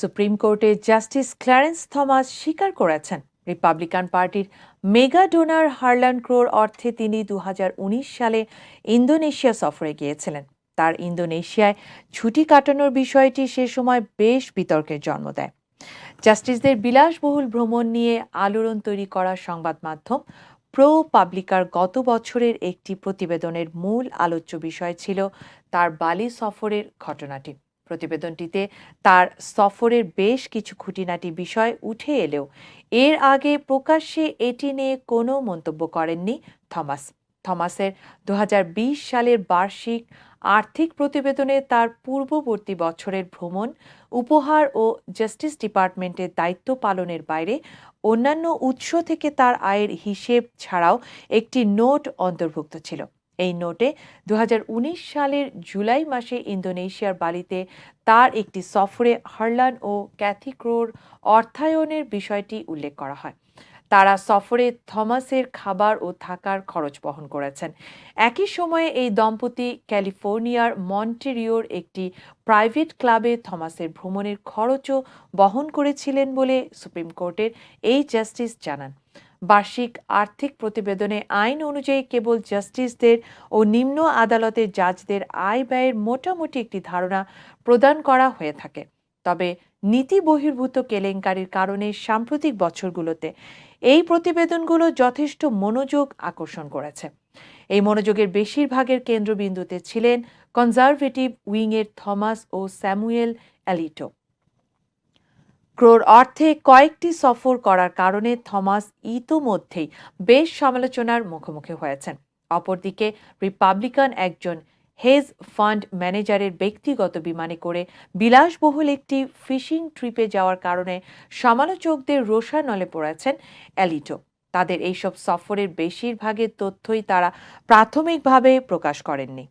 Supreme কোর্টে justice Clarence Thomas স্বীকার করেছেন। রিপাবলিকান পার্টির মেগা ডোনার হারলান ক্রোর অর্থে তিনি দু হাজার উনিশ সালে ইন্দোনেশিয়া সফরে গিয়েছিলেন। তার ইন্দোনেশিয়ায় ছুটি কাটানোর বিষয়টি সে সময় বেশ বিতর্কের জন্ম দেয়। জাস্টিসদের বিলাসবহুল ভ্রমণ নিয়ে আলোড়ন তৈরি করা সংবাদ মাধ্যম প্রো পাবলিকার গত বছরের একটি প্রতিবেদনের মূল আলোচ্য বিষয় ছিল তার বালি সফরের ঘটনাটি। প্রতিবেদনটিতে তার সফরের বেশ কিছু খুঁটিনাটি বিষয় উঠে এলেও এর আগে প্রকাশ্যে এটি নিয়ে কোনো মন্তব্য করেননি থমাস। থমাসের দু হাজার বিশ সালের বার্ষিক আর্থিক প্রতিবেদনে তার পূর্ববর্তী বছরের ভ্রমণ, উপহার ও জাস্টিস ডিপার্টমেন্টের দায়িত্ব পালনের বাইরে অন্যান্য উৎস থেকে তার আয়ের হিসেব ছাড়াও একটি নোট অন্তর্ভুক্ত ছিল। এই নোটে দু হাজার উনিশ সালের জুলাই মাসে ইন্দোনেশিয়ার বালিতে তার একটি সফরে হারলান ও ক্যাথিক্রোর অর্থায়নের বিষয়টি উল্লেখ করা হয়। তারা সফরে থমাসের খাবার ও থাকার খরচ বহন করেছেন। একই সময়ে এই দম্পতি ক্যালিফোর্নিয়ার মন্টেরিওর একটি প্রাইভেট ক্লাবে থমাসের ভ্রমণের খরচও বহন করেছিলেন বলে সুপ্রিম কোর্টের এই জাস্টিস জানান। বার্ষিক আর্থিক প্রতিবেদনে আইন অনুযায়ী কেবল জাস্টিসদের ও নিম্ন আদালতের জাজদের আয় ব্যয়ের মোটামুটি একটি ধারণা প্রদান করা হয়ে থাকে। তবে নীতি বহির্ভূত কেলেঙ্কারির কারণে সাম্প্রতিক বছরগুলোতে এই প্রতিবেদনগুলো যথেষ্ট মনোযোগ আকর্ষণ করেছে। এই মনোযোগের বেশিরভাগের কেন্দ্রবিন্দুতে ছিলেন কনজারভেটিভ উইংয়ের থমাস ও স্যামুয়েল অ্যালিটো। ক্রোর অর্থে কয়েকটি সফর করার কারণে থমাস ইতোমধ্যেই বেশ সমালোচনার মুখোমুখি হয়েছেন। অপরদিকে রিপাবলিকান একজন হেজ ফান্ড ম্যানেজারের ব্যক্তিগত বিমানে করে বিলাসবহুল একটি ফিশিং ট্রিপে যাওয়ার কারণে সমালোচকদের রোষানলে পড়েছেন অ্যালিটো। তাদের এইসব সফরের বেশিরভাগের তথ্যই তারা প্রাথমিকভাবে প্রকাশ করেননি।